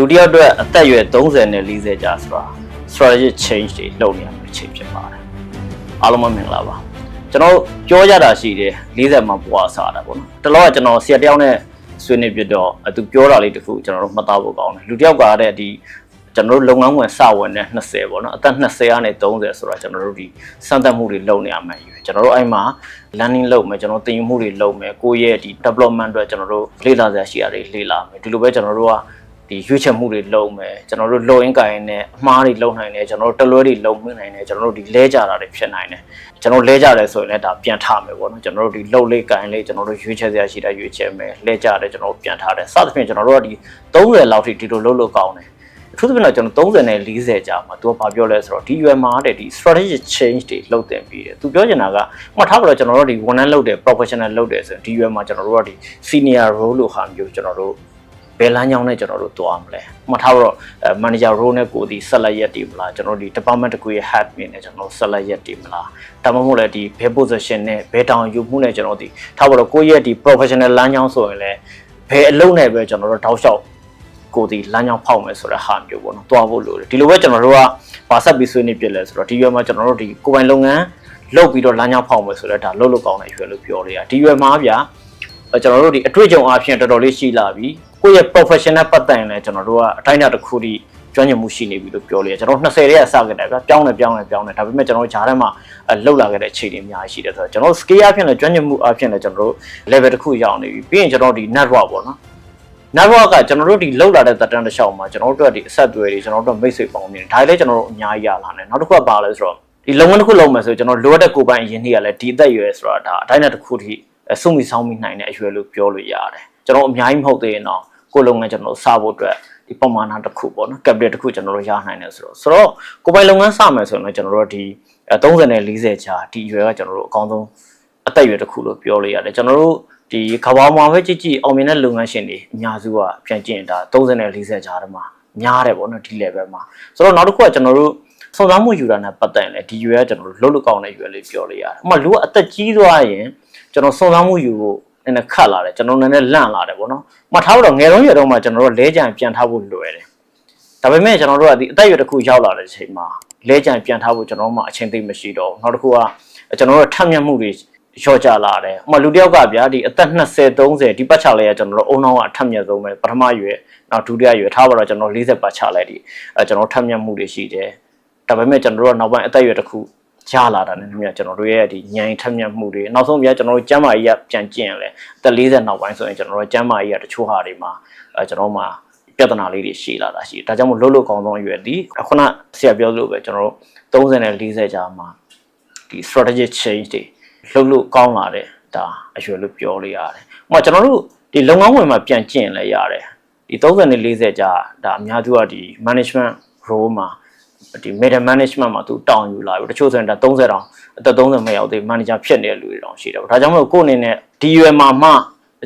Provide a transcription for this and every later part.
လူတစ်ယောက်အတွက်အသက်အရွယ်30နဲ့40ကြာဆိုတာ strategic change တွေလုပ်နေရမယ့်အချိန်ဖြစ်ပါတယ်အားလုံးပဲမင်္ဂလာပါကျွန်တော်ပြောကြတာရှိတယ်40မှာဘွားစားတာပေါ့နော်တလောကကျွန်တော်ဆရာတယောက်နဲ့ဆွေးနွေးပြတော့အသူပြောတာလေးတခုကျွန်တော်တို့မှတ်သားဖို့ကောင်းတယ်လူတစ်ယောက်ကတဲ့ဒီကျွန်တော်တို့လုပ်ငန်းဝင်စဝင်တဲ့20ပေါ့နော်အသက်20ကနေ30ဆိုတော့ကျွန်တော်တို့ဒီစမ်းသပ်မှုတွေလုပ်နေရမယ်ယူကျွန်တော်တို့အဲ့မှာ learning လုပ်မယ်ကျွန်တော်သင်ယူမှုတွေလုပ်မယ်ကိုယ့်ရဲ့ဒီ development အတွက်ကျွန်တော်တို့လေ့လာစရာရှိတာတွေလေ့လာမယ်ဒီလိုပဲကျွန်တော်တို့က ဒီရွေးချယ်မှုတွေလုပ်မယ်ကျွန်တော်တို့လုံရင်းကိုင်နဲ့အမှားတွေလုပ်နိုင်တယ်ကျွန်တော်တို့တလွဲတွေလုပ်မိနိုင်တယ်ကျွန်တော်တို့ဒီလဲကြတာတွေဖြစ်နိုင်တယ်ကျွန်တော်လဲကြတယ်ဆိုရင်လည်းဒါပြန်ထားမယ်ပေါ့နော်ကျွန်တော်တို့ဒီလှုပ်လေးကိုင်လေးကျွန်တော်တို့ရွေးချယ်စရာရှိတာရွေးချယ်မယ်လဲကြတယ်ကျွန်တော်တို့ပြန်ထားတယ်စသဖြင့်ကျွန်တော်တို့ကဒီ30လောက်ထိဒီလိုလုပ်လို့ကောင်းတယ်အထူးသဖြင့်တော့ကျွန်တော်30နဲ့40ကြာမှာသူကဘာပြောလဲဆိုတော့ဒီ UM မှာတဲ့ဒီ strategic change တွေလုပ်တင်ပြီးတယ်သူပြောချင်တာကမှတ်ထားပါတော့ကျွန်တော်တို့ဒီဝန်ထမ်းလုပ်တယ် professional လုပ်တယ်ဆိုရင်ဒီ UM မှာကျွန်တော်တို့ကဒီ senior role လို့ဟာမျိုးကျွန်တော်တို့ ဘယ်လမ်းကြောင်းနဲ့ကျွန်တော်တို့တွားမလဲမှတ်ထားပါတော့အဲ manager role နဲ့ကိုဒီဆက်လက်ရက်တည်မလားကျွန်တော်တို့ဒီ department တစ်ခုရဲ့ head မြင်နေကျွန်တော်တို့ဆက်လက်ရက်တည်မလားဒါမှမဟုတ်လည်းဒီဘယ် position နဲ့ဘယ်တောင်ယူမှုနဲ့ကျွန်တော်တို့ဒီထားပါတော့ကိုယ့်ရဲ့ဒီ professional လမ်းကြောင်းဆိုရင်လည်းဘယ်အလုပ်နဲ့ပဲကျွန်တော်တို့တောက်လျှောက်ကိုဒီလမ်းကြောင်းဖောက်မယ်ဆိုတဲ့ဟာမျိုးပေါ့နော်တွားဖို့လိုတယ်ဒီလိုပဲကျွန်တော်တို့ကဘာဆက်ပြီးဆွေးနွေးပြလဲဆိုတော့ဒီရွယ်မှာကျွန်တော်တို့ဒီကိုယ်ပိုင်လုပ်ငန်းလုပ်ပြီးတော့လမ်းကြောင်းဖောက်မယ်ဆိုတော့ဒါလုပ်လို့ကောင်းတဲ့ရွယ်လို့ပြောလို့ရဒီရွယ်မှာဗျာကျွန်တော်တို့ဒီအတွေ့အကြုံအပြင်တော်တော်လေးရှိလာပြီ ကိုယ့်ရဲ့ professional ပတ်သက်ရင်လည်းကျွန်တော်တို့ကအတိုင်းအတာတစ်ခုထိကျွမ်းကျင်မှုရှိနေပြီလို့ပြောလို့ရကျွန်တော်20ရဲအစခဲ့တယ်ဗျာပြောင်းတယ်ပြောင်းတယ်ပြောင်းတယ်ဒါပေမဲ့ကျွန်တော်တို့ဂျားထဲမှာလှုပ်လာခဲ့တဲ့အခြေအနေအများကြီးရှိတယ်ဆိုတော့ကျွန်တော် scale အပြင်လည်းကျွမ်းကျင်မှုအပြင်လည်းကျွန်တော်တို့ level တစ်ခုရောက်နေပြီပြီးရင်ကျွန်တော်ဒီ network ပေါ့နော် network ကကျွန်တော်တို့ဒီလောက်လာတဲ့တက်တန်းတစ်လျှောက်မှာကျွန်တော်တို့ကဒီအဆက်အသွယ်တွေကျွန်တော်တို့မိတ်ဆွေပေါင်းနေတယ်ဒါလည်းကျွန်တော်တို့အများကြီးရလာတယ်နောက်တစ်ခုကပါလဲဆိုတော့ဒီလုပ်ငန်းတစ်ခုလုပ်မယ်ဆိုကျွန်တော်လိုအပ်တဲ့ကိုယ်ပိုင်အရင်နေ့ကလည်းဒီအသက်အရွယ်ဆိုတာဒါအတိုင်းအတာတစ်ခုထိစုမိဆောင်မိနိုင်တဲ့အရွယ်လို့ပြောလို့ရတယ် ကျွန်တော်အများကြီးမဟုတ်သေးရင်တော့ကိုယ်လုပ်ငန်းကျွန်တော်တို့စဖို့အတွက်ဒီပမာဏတစ်ခုပေါ့နော် capital တစ်ခုကျွန်တော်တို့ရနိုင်တယ်ဆိုတော့ဆိုတော့ကိုယ်ပိုင်လုပ်ငန်းစမယ်ဆိုရင်တော့ကျွန်တော်တို့ဒီ30နဲ့40ချာဒီအရွယ်ကကျွန်တော်တို့အကောင်းဆုံးအသက်အရွယ်တစ်ခုလို့ပြောလို့ရတယ်ကျွန်တော်တို့ဒီကဘာမှာပဲကြည့်ကြည့်အောင်မြင်တဲ့လုပ်ငန်းရှင်တွေအများစုကပြန်ကျင်တာ30နဲ့40ကြားထဲမှာများတယ်ပေါ့နော်ဒီ level မှာဆိုတော့နောက်တစ်ခုကကျွန်တော်တို့စုံစမ်းမှုယူတာနဲ့ပတ်သက်ရင်လည်းဒီရွယ်ကကျွန်တော်တို့လှုပ်လို့ကောင်းတဲ့ရွယ်လေးပြောလို့ရတယ်။ဥပမာလူကအသက်ကြီးသွားရင်ကျွန်တော်စုံစမ်းမှုယူဖို့န ည်းနည်းခတ်လာတယ်ကျွန်တော်နည်းနည်းလန့်လာတယ်ပေါ့နော်။မှတ်ထားဖို့တော့ငယ်တုန်းရွယ်တုန်းမှာကျွန်တော်တို့လဲကြံပြန်ထားဖို့လွယ်တယ်။ဒါပေမဲ့ကျွန်တော်တို့ကဒီအသက်အရွယ်တစ်ခုရောက်လာတဲ့အချိန်မှာလဲကြံပြန်ထားဖို့ကျွန်တော်တို့မှအချိန်သိမ့်မရှိတော့ဘူး။နောက်တစ်ခုကကျွန်တော်တို့ထပ်မြက်မှုတွေလျှော့ကြလာတယ်။ဥပမာလူတစ်ယောက်ကဗျာဒီအသက်20 30ဒီပတ်ချလိုက်ရကျွန်တော်တို့အုံနောင်းကအထက်မြက်ဆုံးပဲပထမရွယ်နောက်ဒုတိယရွယ်ထားပါတော့ကျွန်တော်40ပတ်ချလိုက်ဒီအဲကျွန်တော်ထက်မြက်မှုတွေရှိတယ်။ဒါပေမဲ့ကျွန်တော်တို့ကနောက်ပိုင်းအသက်ရွယ်တစ်ခု ကြားလာတာနဲ့မြတ်ကျွန်တော်တို့ရဲ့ဒီညံထက်မြက်မှုတွေနောက်ဆုံးပြကျွန်တော်တို့ကျမ်းမာရေးကပြန်ကျင့်ရလဲအသက်40နောက်ပိုင်းဆိုရင်ကျွန်တော်တို့ကျမ်းမာရေးကတချို့ဟာတွေမှာအဲကျွန်တော်မှပြဿနာလေးတွေရှိလာတာရှိတယ်။ဒါကြောင့်မို့လှုပ်လှုပ်ကောင်းဆုံးအရွယ်ဒီခုနဆရာပြောလို့ပဲကျွန်တော်တို့30နဲ့40ကြားမှာဒီ strategic change တွေလှုပ်လို့ကောင်းလာတဲ့ဒါအရွယ်လို့ပြောလို့ရတယ်။ဥပမာကျွန်တော်တို့ဒီလုပ်ငန်းဝင်မှာပြန်ကျင့်လဲရတယ်။ဒီ30နဲ့40ကြာဒါအများစုကဒီ management role မှာ ဒီ middle management မှာသူတောင်းယူလာပြီတချို့ဆိုရင်ဒါ30တောင်အသက်30မရောက်သေး manager ဖြစ်နေတဲ့လူတွေတောင်ရှိတယ်ပေါ့ဒါကြောင့်မလို့ကိုယ့်အနေနဲ့ဒီရွယ်မှာမှ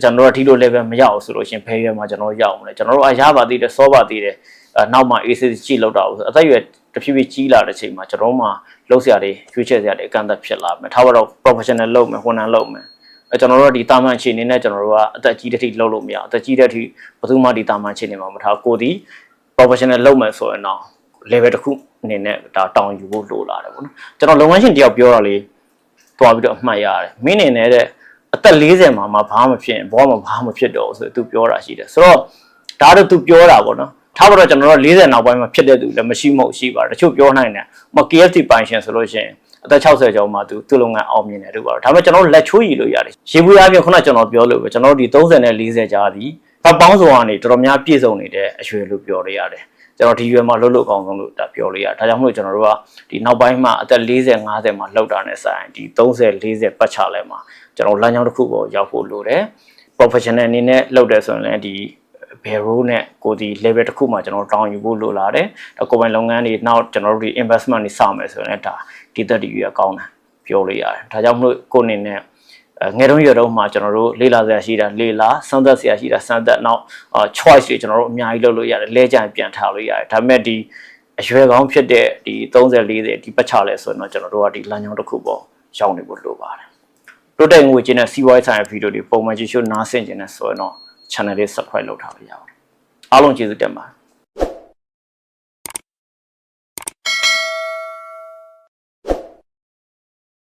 ကျွန်တော်တို့ဒီလို level မရောက်ဆိုလို့ရှင်ဖယ်ရွယ်မှာကျွန်တော်ရောက်မလဲကျွန်တော်တို့အရပါသေးတယ်စောပါသေးတယ်အဲနောက်မှ ACC ကြည့်လောက်တာဆိုအသက်ရွယ်တဖြည်းဖြည်းကြီးလာတဲ့ချိန်မှာကျွန်တော်မှလှုပ်ရှားတွေရွေးချယ်စရာတွေအကန့်အသတ်ဖြစ်လာမယ်ထားပါတော့ professional လုပ်မယ်ဝန်ထမ်းလုပ်မယ်အဲကျွန်တော်တို့ကဒီတာမန်အခြေအနေနဲ့ကျွန်တော်တို့ကအသက်ကြီးတဲ့ထိလှုပ်လို့မရအသက်ကြီးတဲ့ထိဘယ်သူမှဒီတာမန်အခြေအနေမှာမထားကိုဒီ professional လုပ်မယ်ဆိုရင်တော့ level တစ်ခု အနေနဲ့ဒါတောင်းယူဖို့လိုလာတယ်ပေါ့နော်ကျွန်တော်လုပ်ငန်းရှင်တယောက်ပြောတာလေးတွားပြီးတော့အမှတ်ရတယ်မင်းအနေနဲ့တဲ့အသက်40မှာမှဘာမှမဖြစ်ရင်ဘောမှာဘာမှမဖြစ်တော့ဘူးဆိုသူပြောတာရှိတယ်ဆိုတော့ဒါတော့သူပြောတာပေါ့နော်ထားပါတော့ကျွန်တော်တို့40နောက်ပိုင်းမှာဖြစ်တဲ့သူလည်းမရှိမဟုတ်ရှိပါတချို့ပြောနိုင်တယ်မ KFC ပိုင်ရှင်ဆိုလို့ရှိရင်အသက်60ကျော်မှသူသူ့လုပ်ငန်းအောင်မြင်တယ်တို့ပါတော့ဒါပေမဲ့ကျွန်တော်တို့လက်ချိုးရည်လို့ရတယ်ရေဘူးအပြင်ခုနကျွန်တော်ပြောလို့ပဲကျွန်တော်တို့ဒီ30နဲ့40ကြားသည်ဘတ်ပေါင်းစုံကနေတော်တော်များပြည့်စုံနေတဲ့အရွယ်လို့ပြောရရတယ် ကျွန်တော်ဒီရွယ်မှာလှုပ်လို့အကောင်းဆုံးလို့ဒါပြောလို့ရတယ်ဒါကြောင့်မို့လို့ကျွန်တော်တို့ကဒီနောက်ပိုင်းမှာအသက်40 50မှာလှုပ်တာနဲ့ဆိုင်ဒီ30 40ပတ်ချလဲမှာကျွန်တော်လမ်းကြောင်းတစ်ခုပေါ်ရောက်ဖို့လိုတယ် professional အနေနဲ့လှုပ်တယ်ဆိုရင်လည်းဒီ bell roll နဲ့ကိုဒီ level တစ်ခုမှာကျွန်တော်တောင်းယူဖို့လိုလာတယ်။ဒါကိုယ်ပိုင်လုပ်ငန်းတွေနောက်ကျွန်တော်တို့ဒီ investment တွေစမယ်ဆိုရင်လည်းဒါဒီသက်တည်ရကောင်းတာပြောလို့ရတယ်။ဒါကြောင့်မလို့ကိုယ်အနေနဲ့ ငယ်တုန်းရွယ်တုန်းမှာကျွန်တော်တို့လေ့လာစရာရှိတာလေ့လာစမ်းသပ်စရာရှိတာစမ်းသပ်နောက် choice တွေကျွန်တော်တို့အများကြီးလုပ်လို့ရတယ်လဲကြံပြန်ထားလို့ရတယ်ဒါပေမဲ့ဒီအရွယ်ကောင်းဖြစ်တဲ့ဒီ30 40ဒီပတ်ချလဲဆိုရင်တော့ကျွန်တော်တို့ကဒီလမ်းကြောင်းတစ်ခုပေါ်ရောက်နေဖို့လိုပါတယ်တိုးတက်ငွေကျင်းတဲ့စီးပွားရေးဆိုင်ရာဗီဒီယိုတွေပုံမှန်ကြည့်ရှုနားဆင်ကျင်တဲ့ဆိုရင်တော့ channel လေး subscribe လုပ်ထားလို့ရပါတယ်အားလုံးကျေးဇူးတင်ပါတယ်